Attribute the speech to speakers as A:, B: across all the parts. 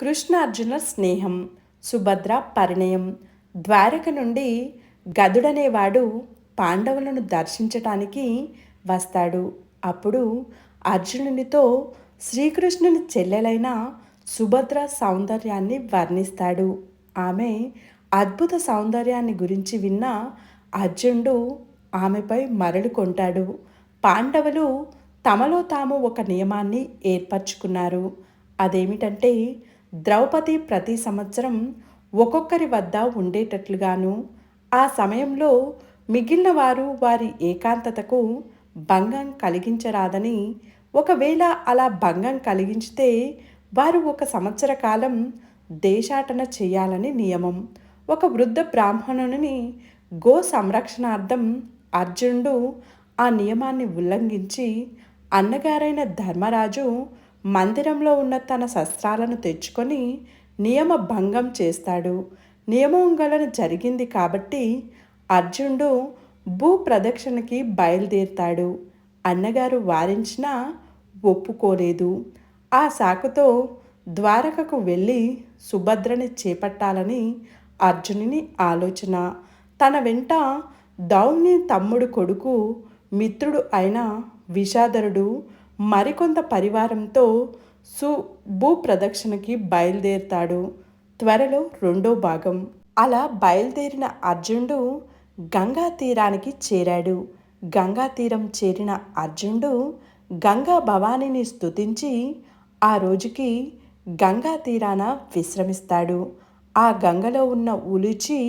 A: కృష్ణార్జున స్నేహం సుభద్ర పరిణయం ద్వారక నుండి గదుడనేవాడు పాండవులను దర్శించటానికి వస్తాడు. అప్పుడు అర్జునునితో శ్రీకృష్ణుని చెల్లెలైన సుభద్ర సౌందర్యాన్ని వర్ణిస్తాడు. ఆమె అద్భుత సౌందర్యాన్ని గురించి విన్న అర్జునుడు ఆమెపై మరలు కొంటాడు. పాండవులు తమలో తాము ఒక నియమాన్ని ఏర్పరచుకున్నారు. అదేమిటంటే ద్రౌపది ప్రతి సంవత్సరం ఒక్కొక్కరి వద్ద ఉండేటట్లుగాను ఆ సమయంలో మిగిలిన వారు వారి ఏకాంతతకు భంగం కలిగించరాదని ఒకవేళ అలా భంగం కలిగించితే వారు ఒక సంవత్సర కాలం దేశాటన చేయాలని నియమం. ఒక వృద్ధ బ్రాహ్మణుని గో సంరక్షణార్థం అర్జునుడు ఆ నియమాన్ని ఉల్లంఘించి అన్నగారైన ధర్మరాజు మందిరంలో ఉన్న తన శస్త్రాలను తెచ్చుకొని నియమ భంగం చేస్తాడు. నియమోంగళన జరిగింది కాబట్టి అర్జునుడు భూ ప్రదక్షిణకి బయలుదేరుతాడు. అన్నగారు వారించినా ఒప్పుకోలేదు. ఆ శాఖతో ద్వారకకు వెళ్ళి సుభద్రని చేపట్టాలని అర్జునుని ఆలోచన. తన వెంట దౌని తమ్ముడు కొడుకు మిత్రుడు అయిన విషాదరుడు మరికొంత పరివారంతో సు భూ ప్రదక్షిణకి బయలుదేరుతాడు. త్వరలో రెండో భాగం. అలా బయలుదేరిన అర్జునుడు గంగా తీరానికి చేరాడు. గంగా తీరం చేరిన అర్జునుడు గంగా భవానీని స్తుతించి ఆ రోజుకి గంగా తీరాన విశ్రమిస్తాడు. ఆ గంగలో ఉన్న ఉలుచి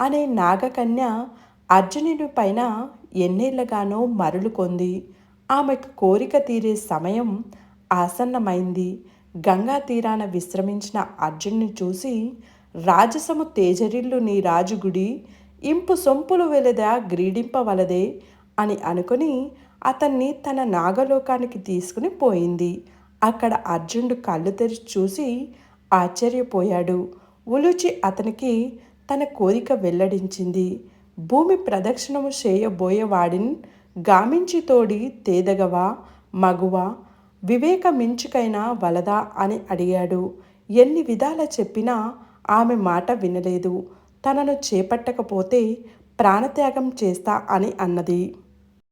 A: అనే నాగకన్య అర్జునుడి పైన ఎన్నేళ్ళగానో మరులుకొంది. ఆమెకు కోరిక తీరే సమయం ఆసన్నమైంది. గంగా తీరాన విశ్రమించిన అర్జున్ని చూసి రాజసము తేజరిల్లు నీ రాజుగుడి ఇంపు సొంపులు వెలదా గ్రీడింపవలదే అని అనుకుని అతన్ని తన నాగలోకానికి తీసుకుని పోయింది. అక్కడ అర్జునుడు కళ్ళు తెరిచి చూసి ఆశ్చర్యపోయాడు. ఉలుచి అతనికి తన కోరిక వెల్లడించింది. భూమి ప్రదక్షిణము చేయబోయేవాడిని గామించి తోడి తేదగవా మగువ వివేకమించుకైనా వలదా అని అడిగాడు. ఎన్ని విధాల చెప్పినా ఆమె మాట వినలేదు. తనను చేపట్టకపోతే ప్రాణత్యాగం చేస్తా అని అన్నది.